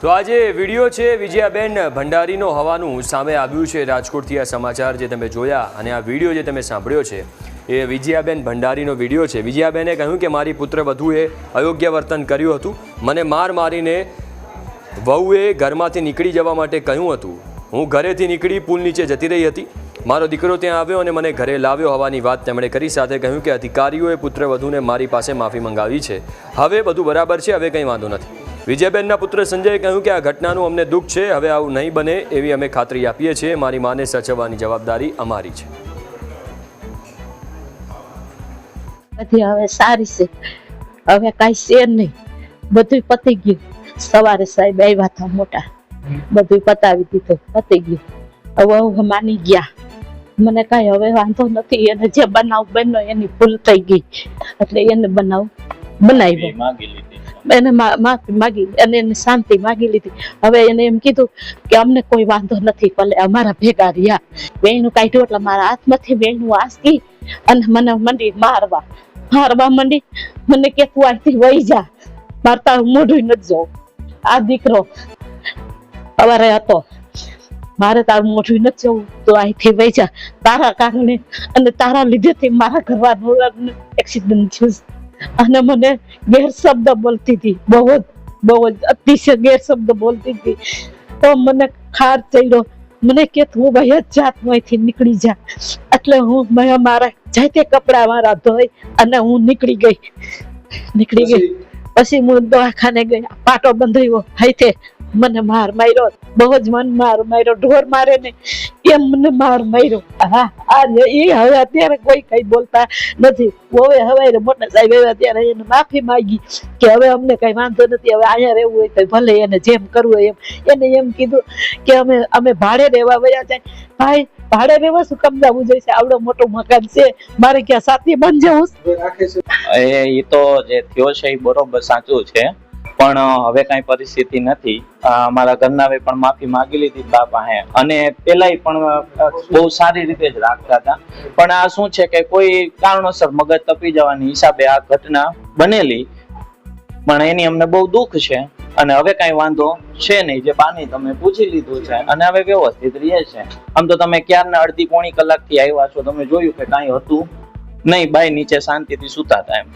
તો આ જે વીડિયો છે વિજયાબેન ભંડારીનો હવાનું સામે આવ્યું છે રાજકોટથી આ સમાચાર જે તમે જોયા અને આ વીડિયો જે તમે સાંભળ્યો છે, એ વિજયાબેન ભંડારીનો વીડિયો છે. વિજયાબેને કહ્યું કે મારી પુત્ર વધુએ અયોગ્ય વર્તન કર્યું હતું. મને માર મારીને વહુએ ઘરમાંથી નીકળી જવા માટે કહ્યું હતું. હું ઘરેથી નીકળી પુલ નીચે જતી રહી હતી. મારો દીકરો ત્યાં આવ્યો અને મને ઘરે લાવ્યો હોવાની વાત તેમણે કરી સાથે કહ્યું કે અધિકારીઓએ પુત્ર વધુને મારી પાસે માફી મંગાવી છે. હવે બધું બરાબર છે, હવે કંઈ વાંધો નથી. વિજયબેનના પુત્ર સંજયે કહ્યું કે આ ઘટનાનું અમને દુઃખ છે હવે આવું નહીં બને એવી અમે ખાતરી આપીએ છીએ. મારી માને સાચવવાની જવાબદારી અમારી છે. બધી હવે સારી છે. હવે કાંઈ છે નહીં. બધું પતી ગયું. સવારે સાહેબ આવ્યા હતા મોટા. બધું પતાવી દીધું. પતી ગયું. હવે હું માની ગયા. મને કાંઈ હવે વાંધો નથી. એને જે બનાવ બન્યો એની ભૂલ થઈ ગઈ. એટલે એને બનાવ બનાવ્યો. માગી લીધી. એને માફી માગી અને એને શાંતિ માગી લીધી. હવે એને એમ કીધું કે અમને કોઈ વાંધો નથી, ભલે અમારા ભેગા રહ્યા. વેણું કાઢ્યું એટલે મારા હાથમાંથી વેણું આસકી અને મને મંડી મારવા. મારવા મંડી મને કે તું આથી વહી જા. મારે તારું મોઢું નથી જવું આ દીકરો સવારે હતો. મારે તારું મોઢું નથી જવું. તો અહીંથી વહી જા. તારા કારણે અને તારા લીધેથી મારા ઘરવાળાનું એક્સિડન્ટ થયું. અને મને ગેરશબ્દ બોલતી હતી. બહુ જ બહુ જ, અતિશય ગેરશબ્દ બોલતી હતી. તો મને ખાર ચડ્યો. મને કે, તું ભાઈ જાત અહીંથી નીકળી જા. એટલે હું મારા જાતે કપડા મારા ધોઈ અને હું નીકળી ગઈ. નીકળી ગઈ. પછી હું દવાખાને ગઈ. પાટો બંધાયો. હાથે મને માર માર્યો. બહુ જ મન માર માર્યો. ઢોર મારે ને. એમ મને માર માર્યો. હા એ હવે અત્યારે કોઈ કઈ બોલતા નથી. હવે હવે મોટા સાહેબ આવ્યા અત્યારે એને માફી માંગી કે હવે અમને કઈ વાંધો નથી, હવે અહીંયા રહેવું હોય તો ભલે એને જેમ કરવું હોય એમ. એને એમ કીધું કે અમે અમે ભાડે રહેવા વયા જાય. ભાઈ, ભાડે રહેવા શું કામ જવું છે, આવડો મોટો મકાન છે. મારે ક્યાં સાથી બન જવું એ તો જે થયો છે એ બરોબર સાચું છે. પણ હવે કઈ પરિસ્થિતિ નથી. મારા ઘરનાવે પણ માફી માગી લીધી બા પાસે અને પેલાય પણ બહુ સારી રીતે જ રાખતા હતા. પણ આ શું છે કે કોઈ કારણોસર મગજ તપી જવાની હિસાબે આ ઘટના બનેલી. પણ એની અમને બહુ દુઃખ છે. અને હવે કઈ વાંધો છે નહીં. જે પાણી તમે પૂછી લીધું છે અને હવે વ્યવસ્થિત રહે છે. આમ તો તમે ક્યારના અડધી પોણી કલાકથી આવ્યા છો, તમે જોયું કે કાંઈ હતું નહીં. બાય નીચે શાંતિથી સુતા હતા એમ.